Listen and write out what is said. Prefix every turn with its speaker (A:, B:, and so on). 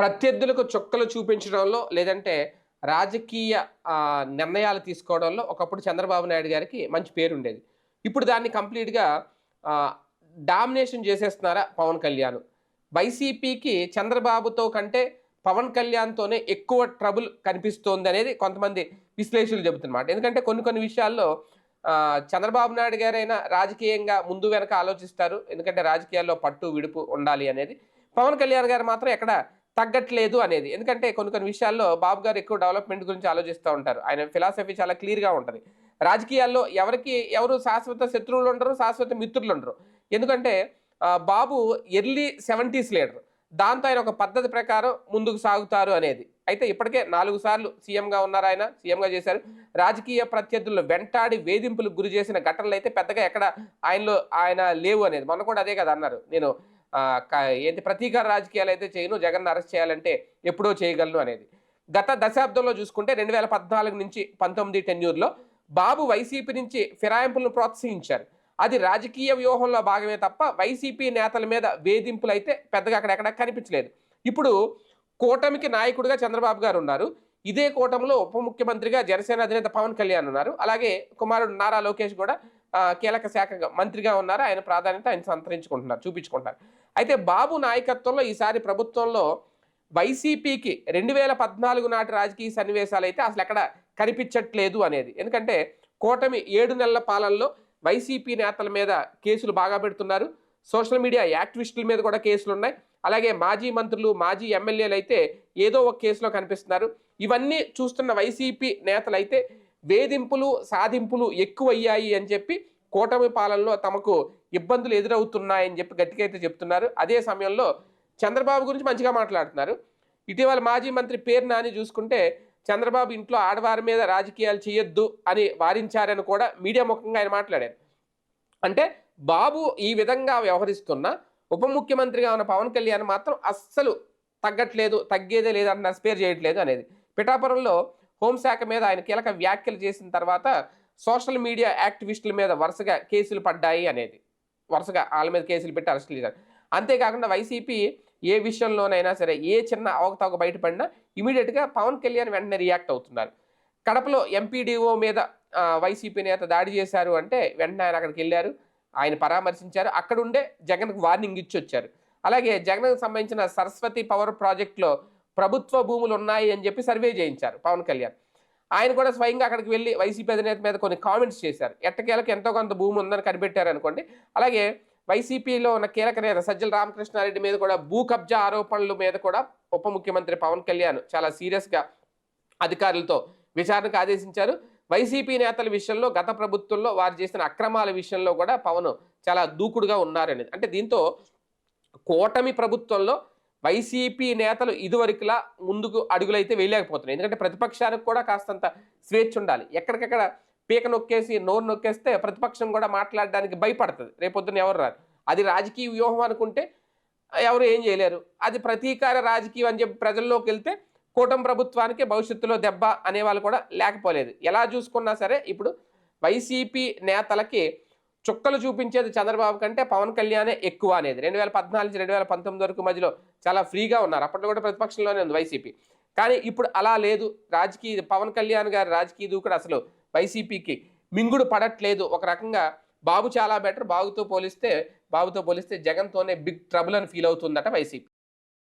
A: ప్రత్యర్థులకు చుక్కలు చూపించడంలో లేదంటే రాజకీయ నిర్ణయాలు తీసుకోవడంలో ఒకప్పుడు చంద్రబాబు నాయుడు గారికి మంచి పేరు ఉండేది ఇప్పుడు దాన్ని కంప్లీట్గా డామినేషన్ చేసేస్తున్నారా పవన్ కళ్యాణ్. వైసీపీకి చంద్రబాబుతో కంటే పవన్ కళ్యాణ్తోనే ఎక్కువ ట్రబుల్ కనిపిస్తోంది అనేది కొంతమంది విశ్లేషకులు చెబుతున్నమాట. ఎందుకంటే కొన్ని కొన్ని విషయాల్లో చంద్రబాబు నాయుడు గారైనా రాజకీయంగా ముందు వెనక ఆలోచిస్తారు. ఎందుకంటే రాజకీయాల్లో పట్టు విడుపు ఉండాలి అనేది. పవన్ కళ్యాణ్ గారు మాత్రం ఎక్కడ తగ్గట్లేదు అనేది. ఎందుకంటే కొన్ని కొన్ని విషయాల్లో బాబు గారు ఎక్కువ డెవలప్మెంట్ గురించి ఆలోచిస్తూ ఉంటారు. ఆయన ఫిలాసఫీ చాలా క్లియర్గా ఉంటుంది. రాజకీయాల్లో ఎవరికి ఎవరు శాశ్వత శత్రువులు ఉండరు శాశ్వత మిత్రులు ఉండరు. ఎందుకంటే బాబు ఎర్లీ సెవెంటీస్ లీడర్. దాంతో ఆయన ఒక పద్ధతి ప్రకారం ముందుకు సాగుతారు అనేది. అయితే ఇప్పటికే నాలుగు సార్లు సీఎంగా ఉన్నారు ఆయన సీఎంగా చేశారు. రాజకీయ ప్రత్యర్థులను వెంటాడి వేధింపులకు గురి చేసిన ఘటనలు అయితే పెద్దగా ఎక్కడ ఆయనలో ఆయన లేవు అనేది. మొన్న కూడా అదే కదా అన్నారు. నేను ఏంటి ప్రతీకార రాజకీయాలు అయితే చేయను జగన్ అరెస్ట్ చేయాలంటే ఎప్పుడో చేయగలను అనేది. గత దశాబ్దంలో చూసుకుంటే రెండు వేల పద్నాలుగు నుంచి పంతొమ్మిది టెన్యూర్లో బాబు వైసీపీ నుంచి ఫిరాయింపులను ప్రోత్సహించారు. అది రాజకీయ వ్యూహంలో భాగమే తప్ప వైసీపీ నేతల మీద వేధింపులు అయితే పెద్దగా అక్కడెక్కడ కనిపించలేదు. ఇప్పుడు కూటమికి నాయకుడిగా చంద్రబాబు గారు ఉన్నారు. ఇదే కూటమిలో ఉప ముఖ్యమంత్రిగా జనసేన అధినేత పవన్ కళ్యాణ్ ఉన్నారు. అలాగే కుమారుడు నారా లోకేష్ కూడా కీలక శాఖ మంత్రిగా ఉన్నారు. ఆయన ప్రాధాన్యత ఆయన సంతరించుకుంటున్నారు చూపించుకుంటున్నారు. అయితే బాబు నాయకత్వంలో ఈసారి ప్రభుత్వంలో వైసీపీకి రెండు వేల పద్నాలుగు నాటి రాజకీయ సన్నివేశాలు అయితే అసలు ఎక్కడ కనిపించట్లేదు అనేది. ఎందుకంటే కూటమి ఏడు నెలల పాలనలో వైసీపీ నేతల మీద కేసులు బాగా పెడుతున్నారు. సోషల్ మీడియా యాక్టివిస్టుల మీద కూడా కేసులు ఉన్నాయి. అలాగే మాజీ మంత్రులు మాజీ ఎమ్మెల్యేలు అయితే ఏదో ఒక కేసులో కనిపిస్తున్నారు. ఇవన్నీ చూస్తున్న వైసీపీ నేతలు అయితే వేధింపులు సాధింపులు ఎక్కువయ్యాయి అని చెప్పి కూటమి పాలనలో తమకు ఇబ్బందులు ఎదురవుతున్నాయని చెప్పి గట్టిగా అయితే చెప్తున్నారు. అదే సమయంలో చంద్రబాబు గురించి మంచిగా మాట్లాడుతున్నారు. ఇటీవల మాజీ మంత్రి పేరు నాని చూసుకుంటే చంద్రబాబు ఇంట్లో ఆడవారి మీద రాజకీయాలు చేయొద్దు అని వారించారని కూడా మీడియా ముఖంగా ఆయన మాట్లాడారు. అంటే బాబు ఈ విధంగా వ్యవహరిస్తున్న ఉప ముఖ్యమంత్రిగా ఉన్న పవన్ కళ్యాణ్ మాత్రం అస్సలు తగ్గట్లేదు తగ్గేదే లేదన్న స్పేర్ చేయట్లేదు అనేది. పిఠాపురంలో హోంశాఖ మీద ఆయన కీలక వ్యాఖ్యలు చేసిన తర్వాత సోషల్ మీడియా యాక్టివిస్టుల మీద వరుసగా కేసులు పడ్డాయి అనేది. వరుసగా వాళ్ళ మీద కేసులు పెట్టి అరెస్టులు చేశారు. అంతేకాకుండా వైసీపీ ఏ విషయంలోనైనా సరే ఏ చిన్న అవకతవక బయటపడినా ఇమీడియట్గా పవన్ కళ్యాణ్ వెంటనే రియాక్ట్ అవుతున్నారు. కడపలో ఎంపీడీఓ మీద వైసీపీ నేత దాడి చేశారు అంటే వెంటనే ఆయన అక్కడికి వెళ్ళారు. ఆయన పరామర్శించారు. అక్కడుండే జగన్కు వార్నింగ్ ఇచ్చి వచ్చారు. అలాగే జగన్కు సంబంధించిన సరస్వతి పవర్ ప్రాజెక్టులో ప్రభుత్వ భూములు ఉన్నాయి అని చెప్పి సర్వే చేయించారు పవన్ కళ్యాణ్. ఆయన కూడా స్వయంగా అక్కడికి వెళ్ళి వైసీపీ అధినేత మీద కొన్ని కామెంట్స్ చేశారు. ఎట్టకేలకు ఎంతో కొంత భూమి ఉందని కనిపెట్టారు అనుకోండి. అలాగే వైసీపీలో ఉన్న కీలక నేత సజ్జల రామకృష్ణారెడ్డి మీద కూడా భూ కబ్జా ఆరోపణల మీద కూడా ఉప ముఖ్యమంత్రి పవన్ కళ్యాణ్ చాలా సీరియస్గా అధికారులతో విచారణకు ఆదేశించారు. వైసీపీ నేతల విషయంలో గత ప్రభుత్వంలో వారు చేసిన అక్రమాల విషయంలో కూడా పవన్ చాలా దూకుడుగా ఉన్నారనేది. అంటే దీంతో కూటమి ప్రభుత్వంలో వైసీపీ నేతలు ఇదివరకులా ముందుకు అడుగులైతే వేయలేకపోతున్నాయి. ఎందుకంటే ప్రతిపక్షానికి కూడా కాస్తంత స్వేచ్ఛ ఉండాలి. ఎక్కడికక్కడ పీక నొక్కేసి నోరు నొక్కేస్తే ప్రతిపక్షం కూడా మాట్లాడడానికి భయపడుతుంది. రేపొద్దున ఎవరు రాదు అది రాజకీయ వ్యూహం అనుకుంటే ఎవరు ఏం చేయలేరు. అది ప్రతీకార రాజకీయం అని చెప్పి ప్రజల్లోకి వెళ్తే కూటమి ప్రభుత్వానికి భవిష్యత్తులో దెబ్బ అనేవాళ్ళు కూడా లేకపోలేదు. ఎలా చూసుకున్నా సరే ఇప్పుడు వైసీపీ నేతలకి చుక్కలు చూపించేది చంద్రబాబు కంటే పవన్ కళ్యాణే ఎక్కువ అనేది. రెండు వేల పద్నాలుగు నుంచి రెండు వేల పంతొమ్మిది వరకు మధ్యలో చాలా ఫ్రీగా ఉన్నారు. అప్పట్లో కూడా ప్రతిపక్షంలోనే ఉంది వైసీపీ. కానీ ఇప్పుడు అలా లేదు. రాజకీయ పవన్ కళ్యాణ్ గారి రాజకీయ దూకుడు అసలు వైసీపీకి మింగుడు పడట్లేదు. ఒక రకంగా బాబు చాలా బెటర్. బాబుతో పోలిస్తే బాబుతో పోలిస్తే జగన్తోనే బిగ్ ట్రబుల్ అని ఫీల్ అవుతుందట వైసీపీ.